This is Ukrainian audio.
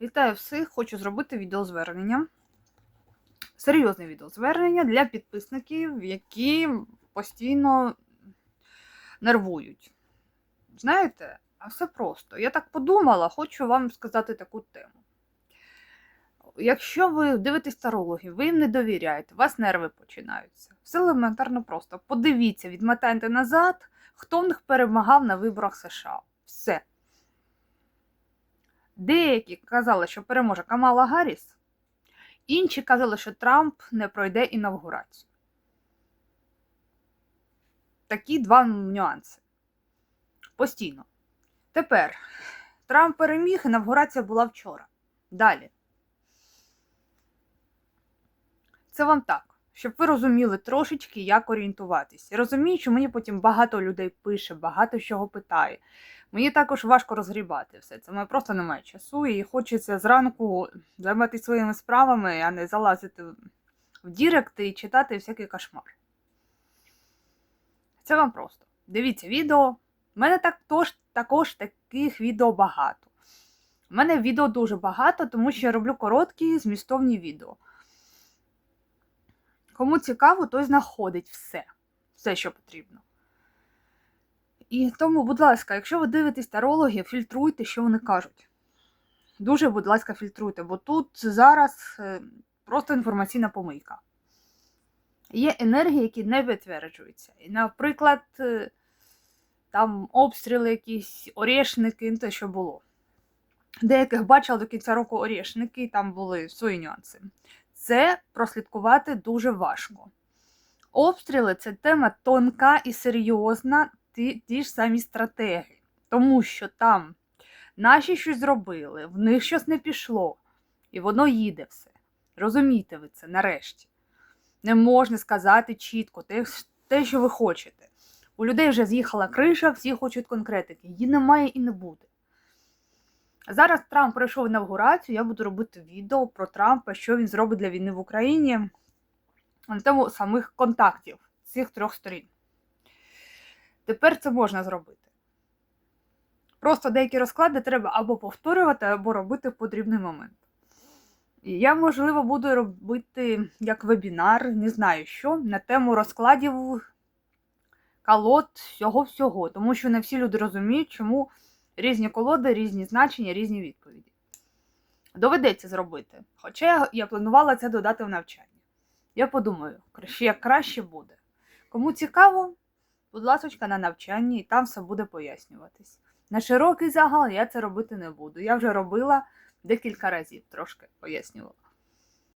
Вітаю всіх! Хочу зробити відеозвернення. Серйозне відеозвернення для підписників, які постійно нервують. Знаєте, а все просто. Я так подумала, хочу вам сказати таку тему. Якщо ви дивитесь тарологів, ви їм не довіряєте, у вас нерви починаються. Все елементарно просто. Подивіться, відмотайте назад, хто в них перемагав на виборах США. Все. Деякі казали, що переможе Камала Гарріс, інші казали, що Трамп не пройде інавгурацію. Такі два нюанси. Постійно. Тепер Трамп переміг, інавгурація була вчора. Далі. Це вам так, щоб ви розуміли трошечки, як орієнтуватись. Я розумію, що мені потім багато людей пише, багато чого питає. Мені також важко розгрібати все це. Мене просто немає часу і хочеться зранку займатися своїми справами, а не залазити в Дірект і читати всякий кошмар. Це вам просто. Дивіться відео. У мене також, також таких відео багато. У мене відео дуже багато, тому що я роблю короткі змістовні відео. Кому цікаво, той знаходить все, все, що потрібно. І тому, будь ласка, якщо ви дивитесь тарологів, фільтруйте, що вони кажуть. Дуже, будь ласка, фільтруйте, бо тут зараз е, просто інформаційна помийка. Є енергії, які не підтверджуються. І, наприклад, е, там обстріли, якісь орешники, ну, те, що було. Деяких бачила до кінця року орешники, і там були свої нюанси. Це прослідкувати дуже важко. Обстріли це тема тонка і серйозна, ті, ті ж самі стратегії. Тому що там наші щось зробили, в них щось не пішло, і воно їде все. Розумієте ви це нарешті. Не можна сказати чітко те, те, що ви хочете. У людей вже з'їхала криша, всі хочуть конкретики. Її немає і не буде. Зараз Трамп пройшов інавгурацію, я буду робити відео про Трампа, що він зробить для війни в Україні на тему самих контактів цих трьох сторін. Тепер це можна зробити. Просто деякі розклади треба або повторювати, або робити в потрібний момент. І я, можливо, буду робити як вебінар, не знаю що, на тему розкладів колод всього-всього. Тому що не всі люди розуміють, чому різні колоди, різні значення, різні відповіді. Доведеться зробити. Хоча я, планувала це додати в навчання. Я подумаю, як краще буде. Кому цікаво, будь ласка, на навчанні, і там все буде пояснюватись. На широкий загал я це робити не буду. Я вже робила декілька разів, трошки пояснювала.